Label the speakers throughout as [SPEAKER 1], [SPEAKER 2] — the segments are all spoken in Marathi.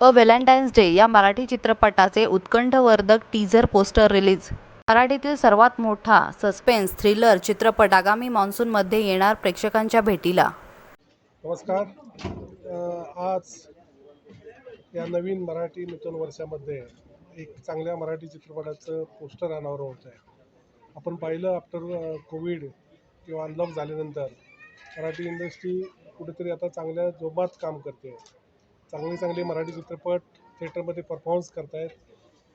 [SPEAKER 1] अ व्हॅलेंटाईन्स डे या मराठी चित्रपटाचे उत्कंठवर्धक टीझर पोस्टर रिलीज. मराठीतील सर्वात मोठा सस्पेन्स थ्रिलर चित्रपट आगामी मान्सूनमध्ये येणार प्रेक्षकांच्या भेटीला.
[SPEAKER 2] नमस्कार. आज या नवीन मराठी नूतन वर्षामध्ये एक चांगल्या मराठी चित्रपटाचं पोस्टर अनावर होत आहे. आपण पाहिलं आफ्टर कोविड किंवा अनलॉक झाल्यानंतर मराठी इंडस्ट्री कुठेतरी आता चांगल्या जोमात काम करते. चांगले चांगले मराठी चित्रपट थिएटरमध्ये परफॉर्मन्स करतायत.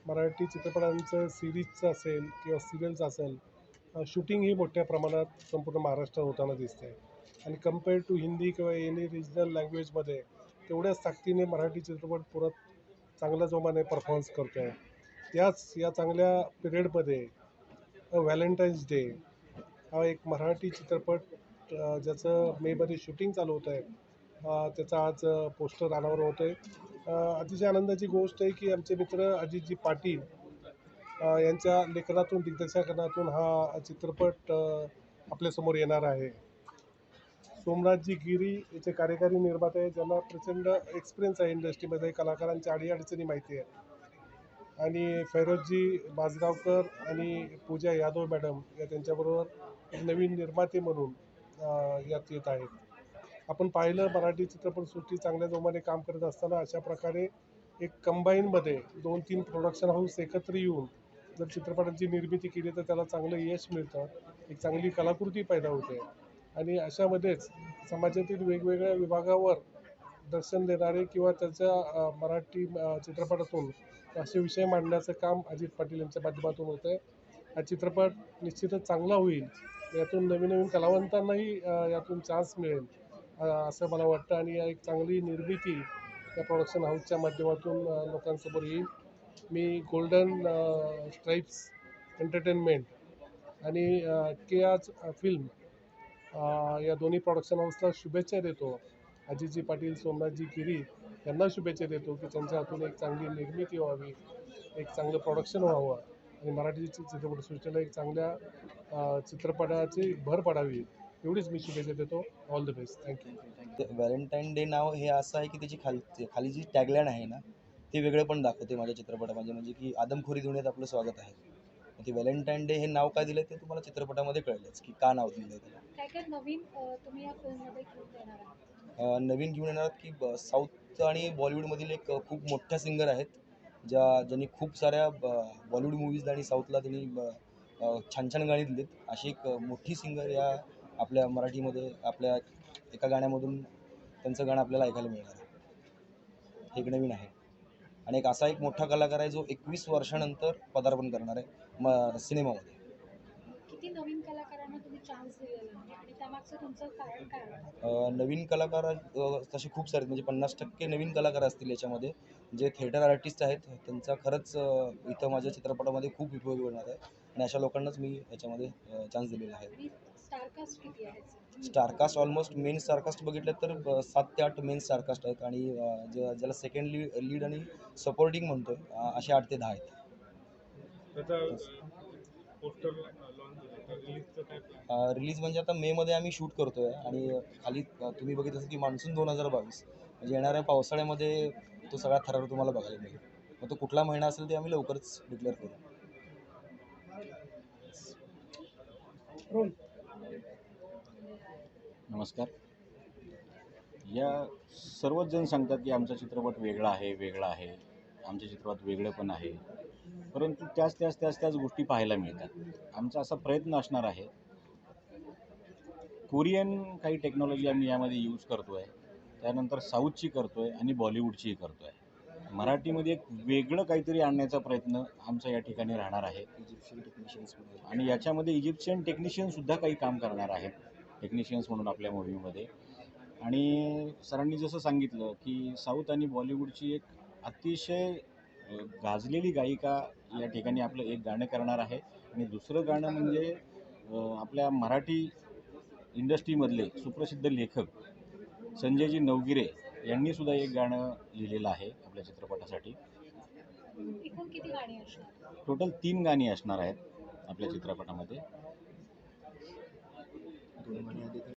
[SPEAKER 2] मराठी चित्रपटांचं सिरीजचं असेल किंवा सिरियलचं असेल शूटिंग ही मोठ्या प्रमाणात संपूर्ण महाराष्ट्रात होताना दिसते आणि कंपेअर टू हिंदी किंवा एनी रिजनल लँग्वेजमध्ये तेवढ्याच ताकदीने मराठी चित्रपट पुरत चांगल्या जोमाने परफॉर्मन्स करतो आहे याच या चांगल्या पिरियडमध्ये व्हॅलेंटाईन्स डे हा एक मराठी चित्रपट ज्याचं मेमध्ये शूटिंग चालू होतं आहे त्याचा आज पोस्टर अनावर होत आहे अतिशय आनंदाची गोष्ट आहे की आमचे मित्र अजितजी पाटील यांच्या लेखनातून दिग्दर्शनातून हा चित्रपट आपल्यासमोर येणार आहे. सोमनाथजी गिरी याचे कार्यकारी निर्माते आहे ज्यांना प्रचंड एक्सपिरियन्स आहे इंडस्ट्रीमध्ये कलाकारांच्या अडीअडचणी माहिती आहे आणि फैरोजजी बाजगावकर आणि पूजा यादव मॅडम या त्यांच्याबरोबर नवीन निर्माते म्हणून यात येत आहेत. आपण पाहिलं मराठी चित्रपटसृष्टी चांगल्या जोमाने काम करत असताना अशा प्रकारे एक कंबाईनमध्ये दोन तीन प्रोडक्शन हाऊस एकत्र येऊन जर चित्रपटांची निर्मिती केली तर त्याला चांगलं यश मिळतं. एक चांगली कलाकृती पैदा होते. आणि अशामध्येच समाजातील वेगवेगळ्या विभागावर दर्शन देणारे किंवा त्याच्या मराठी चित्रपटातून असे विषय मांडण्याचं काम अजित पाटील यांच्या माध्यमातून होतं आहे हा चित्रपट निश्चितच चांगला होईल. यातून नवीन नवीन कलावंतांनाही यातून चान्स मिळेल. असं मला वाटतं आणि एक चांगली निर्मिती या प्रोडक्शन हाऊसच्या माध्यमातून लोकांसमोर येईल. मी गोल्डन स्ट्राईप्स एंटरटेनमेंट आणि के आज फिल्म या दोन्ही प्रोडक्शन हाऊसला शुभेच्छा देतो. अजितजी पाटील सोमनाथजी गिरी यांना शुभेच्छा देतो की त्यांच्या हातून एक चांगली निर्मिती व्हावी एक चांगलं प्रोडक्शन व्हावं आणि मराठी चित्रपटसृष्टीला एक चांगल्या चित्रपटाची भर पडावी. एवढीच मी शुभेच्छा देतो. All the best thank you
[SPEAKER 3] Valentine Day नाव हे असं आहे की त्याची खाली खाली जी टॅगलाईन आहे ना ते वेगळं पण दाखवते माझ्या चित्रपटामध्ये. म्हणजे की आदमखोरी दुनियेत आपलं स्वागत आहे. ते व्हॅलेंटाईन डे हे नाव का दिलं ते तुम्हाला चित्रपटामध्ये कळलंच की का नाव दिलं त्याला?
[SPEAKER 4] काय काय नवीन अ, तुम्ही या फिल्ममध्ये घेऊन येणार आहात?
[SPEAKER 3] अं, नवीन घेऊन येणार की ब- साऊथ आणि बॉलिवूडमधील एक खूप मोठ्या सिंगर आहेत ज्या ज्यांनी खूप साऱ्या बॉलिवूड मूवीज आणि साऊथला त्यांनी छान छान गाणी दिलीत. अशी एक मोठी सिंगर या आपल्या मराठीमध्ये आपल्या एका गाण्यामधून त्यांचं गाणं आपल्याला ऐकायला मिळणार आहे. एक नवीन आहे. आणि एक असा एक मोठा कलाकार आहे जो एकवीस वर्षानंतर पदार्पण करणार आहे म सिनेमामध्ये.
[SPEAKER 4] किती नवीन कलाकारांना तुम्ही चान्स आणि
[SPEAKER 3] कलाकार तसे खूप सारे. म्हणजे पन्नास टक्के नवीन कलाकार असतील याच्यामध्ये. जे थिएटर आर्टिस्ट आहेत त्यांचा खरंच इथं माझ्या चित्रपटामध्ये खूप उपयोग होणार आहे. आणि अशा लोकांनाच मी याच्यामध्ये चान्स दिलेला आहे.
[SPEAKER 4] स्टारकास्ट किती आहेत
[SPEAKER 3] स्टारकास्ट ऑलमोस्ट मेन स्टारकास्ट बघितलं तर सात ते आठ मेन स्टारकास्ट आहेत आणि ज्याला सेकंड लीड लीड आणि सपोर्टिंग म्हणतोय अ, असे आठ ते दहा आहेत. रिलीज म्हणजे आता मेमध्ये आम्ही शूट करतोय आणि खाली तुम्ही बघितलं असेल की मान्सून दोन हजार बावीस. म्हणजे येणाऱ्या पावसाळ्यामध्ये तो सगळा थरार तुम्हाला बघायला मिळेल. मग तो कुठला महिना असेल ते आम्ही लवकरच डिक्लेअर करू.
[SPEAKER 5] नमस्कार. या सर्वच जण सांगतात की आमचा चित्रपट वेगळा आहे वेगळा आहे. आमच्या चित्रपट वेगळं पण आहे. परंतु त्याच त्याच त्याच त्याच गोष्टी पाहायला मिळतात. आमचा असा प्रयत्न असणार आहे. कोरियन काही टेक्नॉलॉजी आम्ही यामध्ये यूज करतो आहे त्यानंतर साऊथची करतो आहे आणि बॉलिवूडचीही करतो आहे मराठीमध्ये एक वेगळं काहीतरी आणण्याचा प्रयत्न आमचा या ठिकाणी राहणार आहे.
[SPEAKER 3] इजिप्शियन टेक्निशियन्स
[SPEAKER 5] आणि याच्यामध्ये इजिप्शियन टेक्निशियनसुद्धा काही काम करणार आहेत. टेक्निशियन्स म्हणून आपल्या मूव्हीमध्ये आणि सरांनी जसं सांगितलं की साऊथ आणि बॉलिवूडची एक अतिशय गाजलेली गायिका या ठिकाणी आपलं एक गाणं करणार आहे. आणि दुसरं गाणं म्हणजे आपल्या मराठी इंडस्ट्रीमधले सुप्रसिद्ध लेखक संजयजी नवगिरे यांनीसुद्धा एक गाणं लिहिलेलं आहे आपल्या चित्रपटासाठी. टोटल तीन गाणी असणार आहेत आपल्या चित्रपटामध्ये.
[SPEAKER 3] due monete